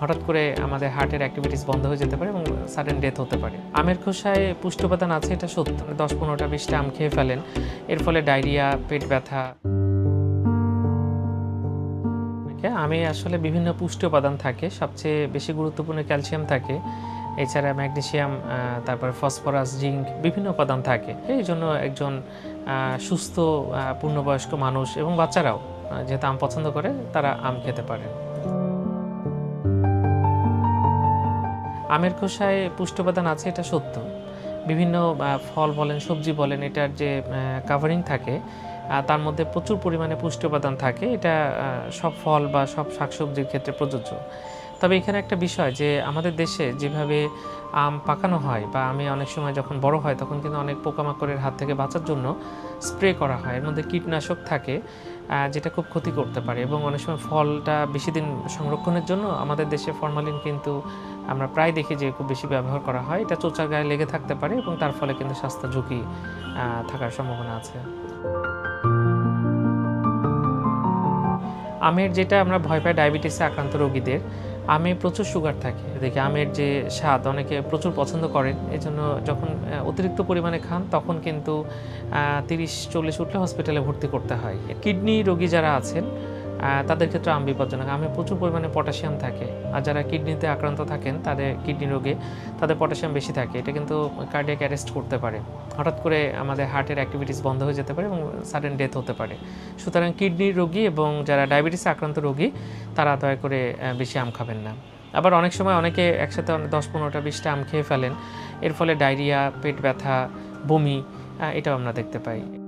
হঠাৎ করে আমাদের হার্টের অ্যাক্টিভিটিস বন্ধ হয়ে যেতে পারে এবং সাডেন ডেথ হতে পারে। আমের খোসায় পুষ্টি উপাদান আছে, এটা সত্য। দশ পনেরোটা বিশটা আম খেয়ে ফেলেন, এর ফলে ডায়রিয়া, পেট ব্যথা। আমে আসলে বিভিন্ন পুষ্টি উপাদান থাকে, সবচেয়ে বেশি গুরুত্বপূর্ণ ক্যালসিয়াম থাকে। এছাড়া ম্যাগনেসিয়াম তারপর ফসফরাস, জিঙ্ক, বিভিন্ন উপাদান থাকে। এই জন্য একজন সুস্থ পূর্ণবয়স্ক মানুষ এবং বাচ্চারাও যেহেতু আম পছন্দ করে, তারা আম খেতে পারে আমের খোসায় পুষ্টি উপাদান আছে, এটা সত্য। বিভিন্ন ফল বলেন, সবজি বলেন, এটার যে কাভারিং থাকে তার মধ্যে প্রচুর পরিমাণে পুষ্টি উপাদান থাকে। এটা সব ফল বা সব শাকসবজির ক্ষেত্রে প্রযোজ্য। তবে এখানে একটা বিষয় যে আমাদের দেশে যেভাবে আম পাকানো হয় বা আমি অনেক সময় যখন বড় হয় তখন কিন্তু অনেক পোকামাকড়ের হাত থেকে বাঁচার জন্য স্প্রে করা হয়। এর মধ্যে কীটনাশক থাকে যেটা খুব ক্ষতি করতে পারে এবং অনেক সময় ফলটা বেশি দিন সংরক্ষণের জন্য আমাদের দেশে ফরমালিন কিন্তু আমরা প্রায় দেখি যে খুব বেশি ব্যবহার করা হয়। এটা চোচার গায়ে লেগে থাকতে পারে এবং তার ফলে কিন্তু স্বাস্থ্য ঝুঁকি থাকার সম্ভাবনা আছে। আমের যেটা আমরা ভয় পাই ডায়াবেটিসে আক্রান্ত রোগীদের আমে প্রচুর সুগার থাকে। দেখি আমের যে স্বাদ, অনেকে প্রচুর পছন্দ করেন। এই জন্য যখন অতিরিক্ত পরিমাণে খান, তখন কিন্তু তিরিশ, চল্লিশ উঠলে হসপিটালে ভর্তি করতে হয়। কিডনি রোগী যারা আছেন তাদের ক্ষেত্রে আম বিপজ্জনক। আমে প্রচুর পরিমাণে পটাশিয়াম থাকে। আর যারা কিডনিতে আক্রান্ত থাকেন, তাদের কিডনি রোগে তাদের পটাশিয়াম বেশি থাকে। এটা কিন্তু কার্ডিয়াক অ্যারেস্ট করতে পারে। হঠাৎ করে আমাদের হার্টের অ্যাক্টিভিটিস বন্ধ হয়ে যেতে পারে এবং সাডেন ডেথ হতে পারে। সুতরাং কিডনির রোগী এবং যারা ডায়াবেটিসে আক্রান্ত রোগী, তারা দয়া করে বেশি আম খাবেন না। আবার অনেক সময় অনেকে একসাথে দশ, পনেরোটা, বিশটা আম খেয়ে ফেলেন। এর ফলে ডায়রিয়া পেট ব্যথা, বমি এটাও আমরা দেখতে পাই।